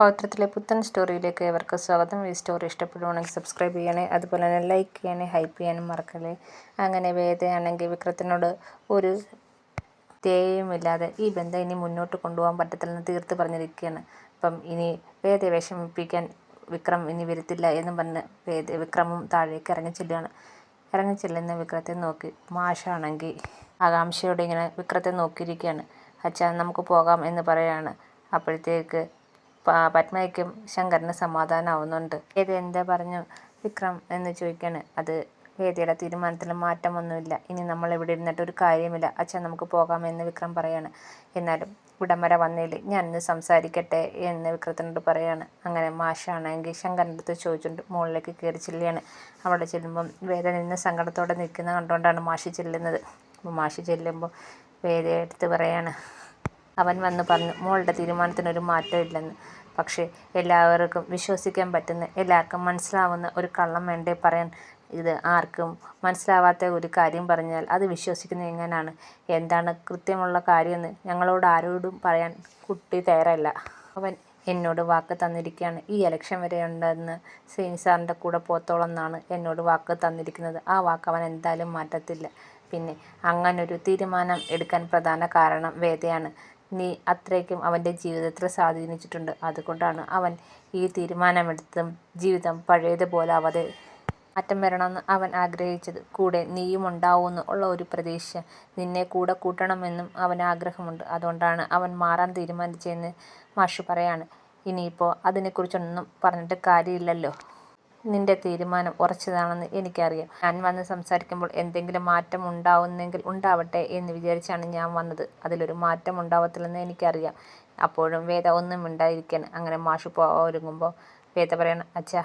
പൗത്രത്തിലെ പുത്തൻ സ്റ്റോറിയിലേക്ക് ഏവർക്കും സ്വാഗതം. ഈ സ്റ്റോറി ഇഷ്ടപ്പെടുവാണെങ്കിൽ സബ്സ്ക്രൈബ് ചെയ്യണേ അതുപോലെ തന്നെ ലൈക്ക് ചെയ്യണേ ഹൈപ്പ് ചെയ്യാനും മറക്കല്ലേ. അങ്ങനെ വേദയാണെങ്കിൽ വിക്രത്തിനോട് ഒരു ധ്യേയമില്ലാതെ ഈ ബന്ധം ഇനി മുന്നോട്ട് കൊണ്ടുപോകാൻ പറ്റത്തില്ലെന്ന് തീർത്ത് പറഞ്ഞിരിക്കുകയാണ്. അപ്പം ഇനി വേദയെ വിഷമിപ്പിക്കാൻ വിക്രം ഇനി വരത്തില്ല എന്നും പറഞ്ഞ് വേദ വിക്രമും താഴേക്ക് ഇറങ്ങി ചെല്ലുകയാണ്. ഇറങ്ങി ചെല്ലുന്ന വിക്രത്തെ നോക്കി മാഷാണെങ്കിൽ ആകാംക്ഷയോടെ ഇങ്ങനെ വിക്രത്തെ നോക്കിയിരിക്കുകയാണ്. അച്ഛാ നമുക്ക് പോകാം എന്ന് പറയുകയാണ് അപ്പോഴത്തേക്ക് പത്മയ്ക്കും ശങ്കറിന് സമാധാനമാവുന്നുണ്ട് വേദ എന്താ പറഞ്ഞു? വിക്രം എന്ന് ചോദിക്കാണ്. അത് വേദിയുടെ തീരുമാനത്തിൽ മാറ്റമൊന്നുമില്ല. ഇനി നമ്മൾ ഇവിടെ ഇരുന്നിട്ട് ഒരു കാര്യമില്ല. അച്ഛൻ നമുക്ക് പോകാമെന്ന് വിക്രം പറയാണ്. എന്നാലും ഇവിടം വരെ ഞാൻ ഇന്ന് സംസാരിക്കട്ടെ എന്ന് വിക്രത്തിനോട് പറയാണ്. അങ്ങനെ മാഷാണെങ്കിൽ ശങ്കറിന്റെ അടുത്ത് ചോദിച്ചുകൊണ്ട് മുകളിലേക്ക് കയറി ചെല്ലുകയാണ്. അവിടെ ചെല്ലുമ്പം വേദ നിന്ന് സങ്കടത്തോടെ നിൽക്കുന്ന കണ്ടുകൊണ്ടാണ് മാഷി ചെല്ലുന്നത്. അപ്പോൾ മാഷി ചെല്ലുമ്പോൾ വേദയെടുത്ത് പറയാണ്. അവൻ വന്ന് പറഞ്ഞു മോളുടെ തീരുമാനത്തിനൊരു മാറ്റമില്ലെന്ന് പക്ഷേ എല്ലാവർക്കും വിശ്വസിക്കാൻ പറ്റുന്ന എല്ലാവർക്കും മനസ്സിലാവുന്ന ഒരു കള്ളം വേണ്ടേ പറയാൻ ഇത് ആർക്കും മനസ്സിലാവാത്ത ഒരു കാര്യം പറഞ്ഞാൽ അത് വിശ്വസിക്കുന്നത് എങ്ങനെയാണ് എന്താണ് കൃത്യമുള്ള കാര്യമെന്ന് ഞങ്ങളോട് ആരോടും പറയാൻ കുട്ടി തയ്യാറല്ല. അവൻ എന്നോട് വാക്ക് തന്നിരിക്കുകയാണ്. ഈ ഇലക്ഷൻ വരെ ഉണ്ടെന്ന് സെയിൻ സാറിന്റെ കൂടെ പോത്തോളം എന്നാണ് എന്നോട് വാക്ക് തന്നിരിക്കുന്നത്. ആ വാക്ക് അവൻ എന്തായാലും മാറ്റത്തില്ല. പിന്നെ അങ്ങനൊരു തീരുമാനം എടുക്കാൻ പ്രധാന കാരണം വേദയാണ്. നീ അത്രയ്ക്കും അവന്റെ ജീവിതത്തിൽ സ്വാധീനിച്ചിട്ടുണ്ട്. അതുകൊണ്ടാണ് അവൻ ഈ തീരുമാനമെടുത്തും ജീവിതം പഴയതുപോലെ ആവാതെ മാറ്റം വരണമെന്ന് അവൻ ആഗ്രഹിച്ചത്. കൂടെ നീയും ഉണ്ടാവുമെന്ന് ഉള്ള ഒരു പ്രതീക്ഷ നിന്നെ കൂടെ കൂട്ടണമെന്നും അവൻ ആഗ്രഹമുണ്ട്. അതുകൊണ്ടാണ് അവൻ മാറാൻ തീരുമാനിച്ചതെന്ന് മാഷു പറയാണ്. ഇനിയിപ്പോൾ അതിനെക്കുറിച്ചൊന്നും പറഞ്ഞിട്ട് കാര്യമില്ലല്ലോ. നിന്റെ തീരുമാനം ഉറച്ചതാണെന്ന് എനിക്കറിയാം. ഞാൻ വന്ന് സംസാരിക്കുമ്പോൾ എന്തെങ്കിലും മാറ്റം ഉണ്ടാവുന്നെങ്കിൽ ഉണ്ടാവട്ടെ എന്ന് വിചാരിച്ചാണ് ഞാൻ വന്നത്. അതിലൊരു മാറ്റം ഉണ്ടാവത്തില്ലെന്ന് എനിക്കറിയാം. അപ്പോഴും വേദ ഒന്നും ഉണ്ടായിരിക്കാൻ അങ്ങനെ മാഷ് ഒരുങ്ങുമ്പോൾ വേദ പറയണം അച്ഛാ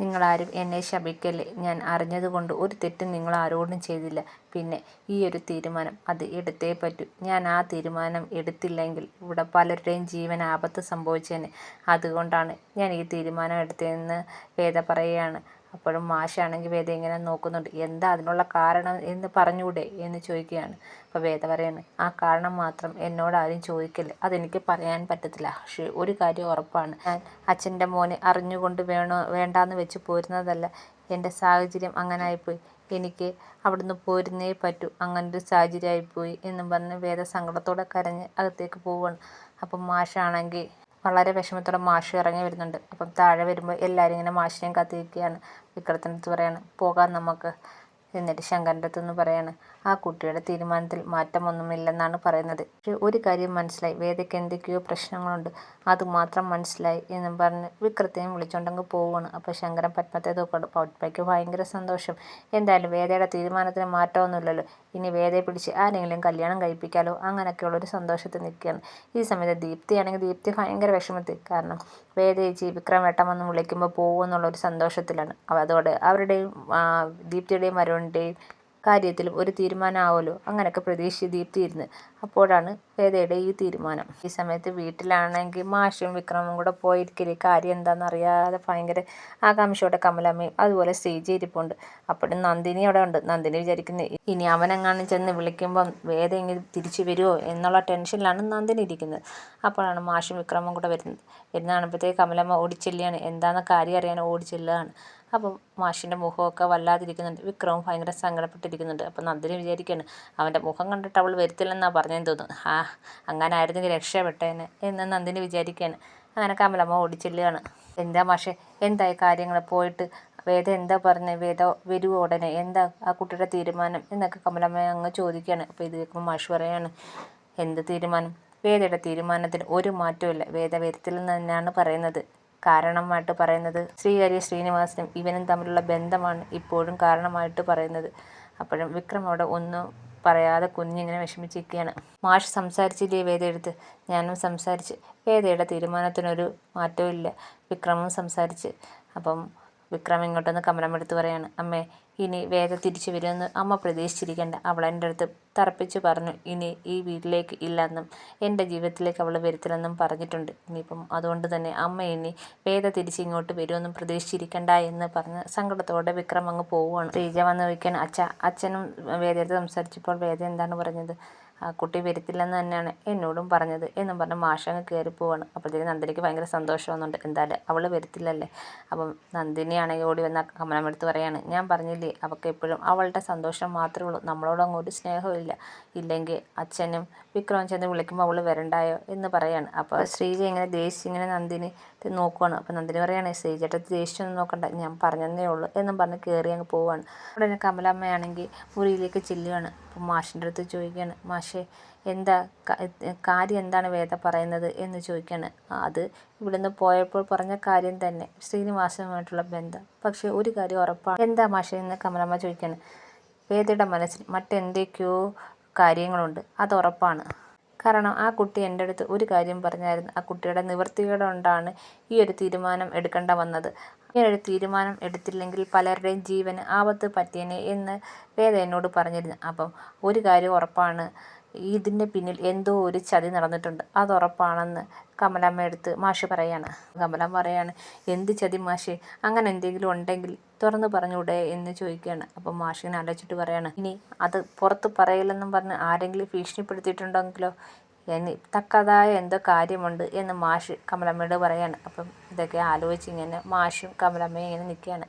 നിങ്ങളാരും എന്നെ ശപിക്കല്ലേ? ഞാൻ അറിഞ്ഞതുകൊണ്ട് ഒരു തെറ്റും നിങ്ങൾ ആരോടും ചെയ്തില്ല. പിന്നെ ഈ ഒരു തീരുമാനം അത് എടുത്തേ പറ്റൂ. ഞാൻ ആ തീരുമാനം എടുത്തില്ലെങ്കിൽ ഇവിടെ പലരുടെയും ജീവൻ ആപത്ത് സംഭവിച്ചേനെ. അതുകൊണ്ടാണ് ഞാൻ ഈ തീരുമാനം എടുത്തതെന്ന് വേദ പറയുകയാണ്. അപ്പോഴും മാഷാണെങ്കിൽ വേദ ഇങ്ങനെ നോക്കുന്നുണ്ട്. എന്താ അതിനുള്ള കാരണം എന്ന് പറഞ്ഞൂടെ എന്ന് ചോദിക്കുകയാണ്. അപ്പോൾ വേദ പറയാണ് ആ കാരണം മാത്രം എന്നോട് ആരും ചോദിക്കില്ല? അതെനിക്ക് പറയാൻ പറ്റത്തില്ല. പക്ഷേ ഒരു കാര്യം ഉറപ്പാണ്. ഞാൻ അച്ഛന്റെ മോനെ അറിഞ്ഞുകൊണ്ട് വേണോ വേണ്ടാന്ന് വെച്ച് പോരുന്നതല്ല. എന്റെ സാഹചര്യം അങ്ങനെ ആയിപ്പോയി. എനിക്ക് അവിടുന്ന് പോരുന്നേ പറ്റൂ. അങ്ങനൊരു സാഹചര്യമായിപ്പോയി എന്നും പറഞ്ഞ് വേദ സങ്കടത്തോടെ കരഞ്ഞ് അകത്തേക്ക് പോവുകയാണ്. അപ്പം മാഷാണെങ്കിൽ വളരെ വിഷമത്തോടെ മാഷ് ഇറങ്ങി വരുന്നുണ്ട്. അപ്പം താഴെ വരുമ്പോൾ എല്ലാവരും ഇങ്ങനെ മാഷിനെയും കാത്തിരിക്കുകയാണ് വിക്രത്തിന്റെ അടുത്ത് പറയാണ് പോകാം നമുക്ക്. എന്നിട്ട് ശങ്കരന്റെ അടുത്തുനിന്ന് പറയാണ് ആ കുട്ടിയുടെ തീരുമാനത്തിൽ മാറ്റമൊന്നുമില്ലെന്നാണ് പറയുന്നത്. പക്ഷേ ഒരു കാര്യം മനസ്സിലായി. വേദയ്ക്ക് എന്തൊക്കെയോ പ്രശ്നങ്ങളുണ്ട്. അതുമാത്രം മനസ്സിലായി എന്നും പറഞ്ഞ് വിക്രത്തെയും വിളിച്ചുകൊണ്ടങ്ങ് പോവുകയാണ് അപ്പോൾ ശങ്കരൻ പത്മത്തെ നോക്കണം. പത്മയ്ക്ക് ഭയങ്കര സന്തോഷം. എന്തായാലും വേദയുടെ തീരുമാനത്തിന് മാറ്റമൊന്നുമില്ലല്ലോ. ഇനി വേദയെ പിടിച്ച് ആരെങ്കിലും കല്യാണം കഴിപ്പിക്കാലോ അങ്ങനെയൊക്കെയുള്ളൊരു സന്തോഷത്തിൽ നിൽക്കുകയാണ്. ഈ സമയത്ത് ദീപ്തിയാണെങ്കിൽ ദീപ്തി ഭയങ്കര വിഷമത്തിൽ. കാരണം വേദ ചേച്ചി വിക്രം വന്ന് വിളിക്കുമ്പോൾ പോകുമെന്നുള്ളൊരു സന്തോഷത്തിലാണ്. അതോടെ അവരുടെയും ദീപ്തിയുടെയും അരുണിന്റെയും കാര്യത്തിലും ഒരു തീരുമാനമാവുമല്ലോ? അങ്ങനെയൊക്കെ പ്രതീക്ഷിച്ച് ദീപ്തിയിരുന്ന് അപ്പോഴാണ് വേദയുടെ ഈ തീരുമാനം. ഈ സമയത്ത് വീട്ടിലാണെങ്കിൽ മാഷും വിക്രമും കൂടെ പോയിരിക്കൽ കാര്യം എന്താണെന്ന് അറിയാതെ ഭയങ്കര ആകാംക്ഷയോടെ കമലമ്മയും അതുപോലെ സ്റ്റേജ് ഇരിപ്പുണ്ട്. അപ്പോഴും നന്ദിനി അവിടെ ഉണ്ട്. നന്ദിനി വിചാരിക്കുന്നത് ഇനി അവനെങ്ങാനും ചെന്ന് വിളിക്കുമ്പം വേദ ഇങ്ങനെ തിരിച്ചു വരുമോ എന്നുള്ള ടെൻഷനിലാണ് നന്ദിനി ഇരിക്കുന്നത്. അപ്പോഴാണ് മാഷും വിക്രമും കൂടെ വരുന്നത്. വരുന്ന കാണുമ്പോഴത്തേക്ക് കമലമ്മ ഓടിച്ചെല്ലാണ് എന്താണെന്ന് കാര്യം അറിയാൻ ഓടിച്ചെല്ലുകയാണ്. അപ്പം മാഷിന്റെ മുഖമൊക്കെ വല്ലാതിരിക്കുന്നുണ്ട്. വിക്രമും ഭയങ്കര സങ്കടപ്പെട്ടിരിക്കുന്നുണ്ട്. അപ്പം നന്ദിനി വിചാരിക്കുകയാണ് അവന്റെ മുഖം കണ്ടിട്ട് അവൾ വരത്തില്ലെന്നാണ് പറഞ്ഞതെന്ന് തോന്നുന്നു. ആ അങ്ങനെ ആയിരുന്നെങ്കിൽ രക്ഷപ്പെട്ടേനെ എന്ന് നന്ദിനി വിചാരിക്കുകയാണ് അങ്ങനെ കമലമ്മ ഓടിച്ചെല്ലുകയാണ്. എന്താ മാഷെ എന്തായി കാര്യങ്ങൾ പോയിട്ട് വേദ എന്താ പറഞ്ഞത് വേദ വരുമോ ഉടനെ? എന്താ ആ കുട്ടിയുടെ തീരുമാനം? എന്നൊക്കെ കമലമ്മ അങ്ങ് ചോദിക്കുകയാണ് അപ്പോൾ ഇത് കേൾക്കുമ്പോൾ മാഷ് പറയാണ് എന്ത് തീരുമാനം? വേദയുടെ തീരുമാനത്തിന് ഒരു മാറ്റവും വേദ വരത്തില്ലെന്ന് തന്നെയാണ് പറയുന്നത്. കാരണമായിട്ട് പറയുന്നത്. ശ്രീഹരി ശ്രീനിവാസനും ഇവനും തമ്മിലുള്ള ബന്ധമാണ് ഇപ്പോഴും കാരണമായിട്ട് പറയുന്നത്. അപ്പോഴും വിക്രം അവിടെ ഒന്നും പറയാതെ കുഞ്ഞിങ്ങനെ വിഷമിച്ചിരിക്കുകയാണ്. മാഷ് സംസാരിച്ചില്ലേ വേദയെടുത്ത്? ഞാനും സംസാരിച്ച്. വേദയുടെ തീരുമാനത്തിനൊരു മാറ്റവും ഇല്ല. വിക്രമും സംസാരിച്ച്. അപ്പം വിക്രം ഇങ്ങോട്ടൊന്ന് കമലമെടുത്ത് പറയാണ് അമ്മേ ഇനി വേഗം തിരിച്ചു വരുമെന്ന് അമ്മ പ്രതീക്ഷിച്ചിരിക്കേണ്ട. അവൾ എന്റെ അടുത്ത് തറപ്പിച്ച് പറഞ്ഞു ഇനി ഈ വീട്ടിലേക്ക് ഇല്ലെന്നും എന്റെ ജീവിതത്തിലേക്ക് അവൾ വരുത്തില്ലെന്നും പറഞ്ഞിട്ടുണ്ട്. ഇനിയിപ്പം അതുകൊണ്ട് തന്നെ അമ്മ ഇനി വേദ തിരിച്ച് ഇങ്ങോട്ട് വരുമെന്നും പ്രതീക്ഷിച്ചിരിക്കണ്ട എന്ന് പറഞ്ഞ് സങ്കടത്തോടെ വിക്രം അങ്ങ് പോവുകയാണ് ശ്രീജ വന്ന് വയ്ക്കാൻ അച്ഛ അച്ഛനും വേദയടുത്ത് സംസാരിച്ചപ്പോൾ വേദ എന്താണ് പറഞ്ഞത്? ആ കുട്ടി വരത്തില്ലെന്ന് തന്നെയാണ് എന്നോടും പറഞ്ഞത് എന്നും പറഞ്ഞ് മാഷങ്ങ് കയറി പോവാണ്. അപ്പോഴത്തേക്ക് നന്ദിനിക്ക് ഭയങ്കര സന്തോഷം വന്നുണ്ട് എന്തായാലും അവൾ വരത്തില്ലല്ലേ? അപ്പം നന്ദിനിയാണെങ്കിൽ ഓടി വന്ന കമലമെടുത്ത് പറയാണ് ഞാൻ പറഞ്ഞില്ലേ അവൾക്ക് എപ്പോഴും അവളുടെ സന്തോഷം മാത്രമേ ഉള്ളൂ. നമ്മളോട് അങ്ങോട്ട് സ്നേഹമില്ല ഇല്ലെങ്കിൽ അച്ഛനും വിക്രമം ചെന്ന് വിളിക്കുമ്പോൾ അവൾ വരണ്ടായോ? എന്ന് പറയാണ്. അപ്പോൾ ശ്രീജ ഇങ്ങനെ ദേഷ്യം ഇങ്ങനെ നന്ദിനി നോക്കുവാണ്. അപ്പോൾ നന്ദിനി പറയാണ് ശ്രീജേട്ടത്തി ദേഷ്യമൊന്നും നോക്കണ്ട. ഞാൻ പറഞ്ഞതേ ഉള്ളൂ. എന്നും പറഞ്ഞ് കയറി അങ്ങ് പോവാണ്. ഉടനെ കമലമ്മയാണെങ്കിൽ മുറിയിലേക്ക് ചെല്ലുകയാണ് അപ്പോൾ മാഷിന്റെ അടുത്ത് ചോദിക്കുകയാണ് മാഷേ എന്താ കാര്യം എന്താണ് വേദ പറയുന്നത് എന്ന് ചോദിക്കുകയാണ് അത് ഇവിടുന്ന് പോയപ്പോൾ പറഞ്ഞ കാര്യം തന്നെ ശ്രീനിവാസനുമായിട്ടുള്ള ബന്ധം. പക്ഷേ ഒരു കാര്യം ഉറപ്പാണ്. എന്താ മാഷ എന്ന് കമലമ്മ ചോദിക്കുകയാണ് വേദയുടെ മനസ്സിൽ മറ്റെന്തൊക്കെയോ കാര്യങ്ങളുണ്ട്. അത് ഉറപ്പാണ്. കാരണം ആ കുട്ടി എന്റെ അടുത്ത് ഒരു കാര്യം പറഞ്ഞായിരുന്നു. ആ കുട്ടിയുടെ നിവൃത്തികേട് കൊണ്ടാണ് ഈ ഒരു തീരുമാനം എടുക്കേണ്ട വന്നത്. ഇങ്ങനൊരു തീരുമാനം എടുത്തില്ലെങ്കിൽ പലരുടെയും ജീവന് ആപത്ത് പറ്റിയനെ എന്ന് വേദ എന്നോട് പറഞ്ഞിരുന്നു. അപ്പം ഒരു കാര്യം ഉറപ്പാണ്. ഇതിന്റെ പിന്നിൽ എന്തോ ഒരു ചതി നടന്നിട്ടുണ്ട്. അത് ഉറപ്പാണെന്ന് കമലമ്മ എടുത്ത് മാഷ് പറയാണ്. കമലമ്മ പറയാണ് എന്ത് ചതി മാഷ്? അങ്ങനെ എന്തെങ്കിലും ഉണ്ടെങ്കിൽ തുറന്ന് പറഞ്ഞൂടെ എന്ന് ചോദിക്കുകയാണ്. അപ്പം മാഷിനെ ആലോചിച്ചിട്ട് പറയാണ് ഇനി അത് പുറത്ത് പറയില്ലെന്നും പറഞ്ഞ് ആരെങ്കിലും ഭീഷണിപ്പെടുത്തിയിട്ടുണ്ടെങ്കിലോ? ഇനി തക്കതായ എന്തോ കാര്യമുണ്ട് എന്ന് മാഷ് കമലമ്മയോട് പറയാണ്. അപ്പം ഇതൊക്കെ ആലോചിച്ച് ഇങ്ങനെ മാഷും കമലമ്മയും ഇങ്ങനെ നിൽക്കുകയാണ്.